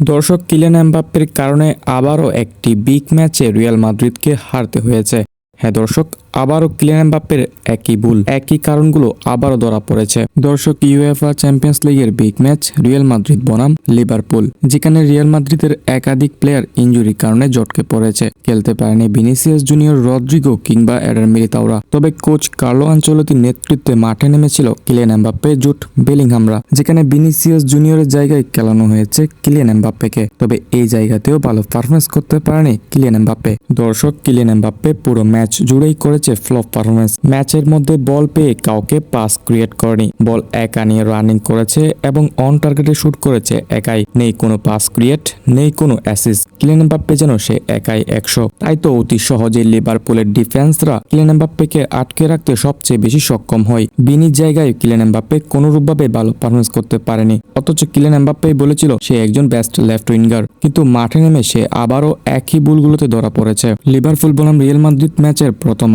দর্শক কিলেন এমবাপ্পের কারণে আবারও একটি বিগ ম্যাচে রিয়াল মাদ্রিদকে হারতে হয়েছে। হ্যাঁ দর্শক আবারও কিলিয়ান এমবাপ্পের একই ভুল, একই কারণগুলো আবারও ধরা পড়েছে। দর্শক ইউএফআ চ্যাম্পিয়ন্স লিগের বিগ ম্যাচ রিয়াল মাদ্রিদ বনাম লিভারপুল যেখানে রিয়াল মাদ্রিদের একাধিক প্লেয়ার ইনজুরির কারণে জটকে পড়েছে। খেলতে পারেনি ভিনিসিয়াস জুনিয়র রদ্রিগো কিংবা এডার মিলিতাওরা তবে কোচ কার্লো আঞ্চলতির নেতৃত্বে মাঠে নেমেছিল কিলিয়ান এমবাপ্পে, জুট বেলিংহামরা যেখানে ভিনিসিয়াস জুনিয়রের জায়গায় খেলানো হয়েছে কিলিয়ান এমবাপ্পেকে। তবে এই জায়গাতেও ভালো পারফরমেন্স করতে পারেনি কিলিয়ান এমবাপ্পে। দর্শক, কিলিয়ান এমবাপ্পে পুরো ম্যাচ জুড়েই করেছে ফ্লপ পারফরমেন্স ম্যাচের মধ্যে বল পেয়ে কাউকে পাস ক্রিয়েট করেনি। বল একা নিয়ে রানিং করেছে এবং অন টার্গেটে শুট করেছে একাই। নেই কোনো পাস ক্রিয়েট, নেই কোনো অ্যাসিস্ট। কিলিয়ান এমবাপ্পে যেন সে একাই একশো। তাই তো অতি সহজে লিভারপুলের ডিফেন্সরা কিলিয়ান এমবাপ্পেকে আটকে রাখতে সবচেয়ে বেশি সক্ষম হয়। বিনির জায়গায় কিলিয়ান এমবাপ্পে কোনোরূপভাবে ভালো পারফরমেন্স করতে পারেনি। অথচ কিলিয়ান এমবাপ্পে বলেছিল সে একজন বেস্ট লেফট উইঙ্গার কিন্তু মাঠে নেমে সে আবারও একই ভুলগুলোতে ধরা পড়েছে। লিভারপুল বনাম রিয়াল মাদ্রিদ ম্যাচের প্রথম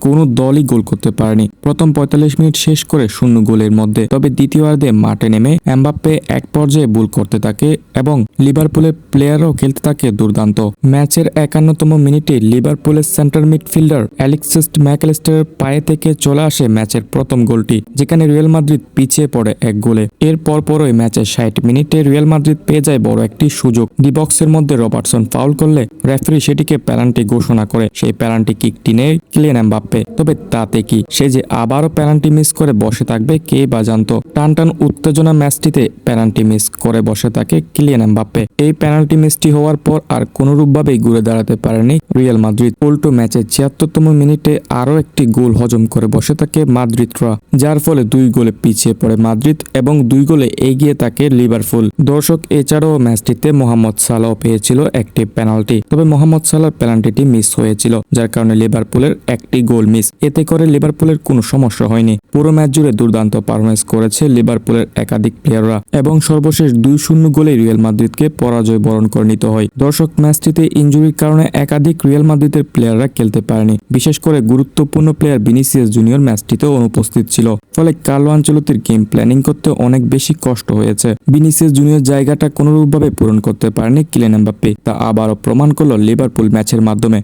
কোনো দলই গোল করতে পারেনি। প্রথম পঁয়তাল্লিশ মিনিট শেষ করে শূন্য গোলের মধ্যে। তবে দ্বিতীয়ার্ধে মাঠে নেমে এমবাপ্পে এক পর্যায়ে ভুল করতে থাকে এবং লিভারপুলের প্লেয়ারও খেলতে থাকে দুর্দান্ত। ম্যাচের একান্নতম মিনিটে লিভারপুলের সেন্টার মিডফিল্ডার অ্যালেক্সিস্ট ম্যাকঅ্যালিস্টারের পায়ে থেকে চলে আসে ম্যাচের প্রথম গোলটি, যেখানে রিয়াল মাদ্রিদ পিছিয়ে পড়ে এক গোলে। এর পরপরই ম্যাচের ষাট মিনিটে রিয়াল মাদ্রিদ পেয়ে যায় বড় একটি সুযোগ। ডি বক্সের মধ্যে রবার্টসন ফাউল করলে রেফারি সেটিকে প্যারান্টি ঘোষণা করে। সেই প্যারান্টি কিকটি নেয় কিলিয়ান এমবাপ্পে তবে তাতে কি? সে যে আবারও প্যারান্টি মিস করে বসে থাকবে, কে বা জানতো? টান টান উত্তেজনা ম্যাচটিতে প্যারান্টি মিস করে বসে থাকে কিলিয়ান এমবাপ্পে এই পেনাল্টি মিসটি হওয়ার পর আর কোনোরূপভাবেই ঘুরে দাঁড়াতে পারেনি রিয়াল মাদ্রিদ উল্টো ম্যাচের ছিয়াত্তরতম মিনিটে আরও একটি গোল হজম করে বসে থাকে মাদ্রিদরা, যার ফলে দুই গোলে পিছিয়ে পড়ে মাদ্রিদ এবং দুই গোলে এগিয়ে থাকে লিভারপুল। দর্শক, এছাড়াও ম্যাচটিতে মোহাম্মদ সালাহ পেয়েছিল একটি পেনাল্টি। তবে মোহাম্মদ সালার পেনাল্টিটি মিস হয়েছিল, যার কারণে লিভারপুলের একটি গোল মিস। এতে করে লিভারপুলের কোনো সমস্যা হয়নি। পুরো ম্যাচ জুড়ে দুর্দান্ত পারফরমেন্স করেছে লিভারপুলের একাধিক প্লেয়াররা এবং সর্বশেষ দুই শূন্য গোলে রিয়াল মাদ্রিদকে পরাজয় বরণ করে নিতে হয়। দর্শক, ম্যাচটিতে ইনজুরির কারণে একাধিক রিয়াল মাদ্রিদের প্লেয়াররা খেলতে পারেনি। বিশেষ করে গুরুত্বপূর্ণ প্লেয়ার ভিনিসিয়াস জুনিয়র ম্যাচটিতে অনুপস্থিত ছিল। ফলে কার্লো আঞ্চলতির গেম প্ল্যানিং করতে অনেক বেশি কষ্ট হয়েছে। ভিনিসিয়াস জুনিয়র জায়গাটা কোনোরূপভাবে পূরণ করতে পারেনি কিলেন এমবাপ্পে। তা আবারও প্রমাণ করল লিভারপুল ম্যাচের মাধ্যমে।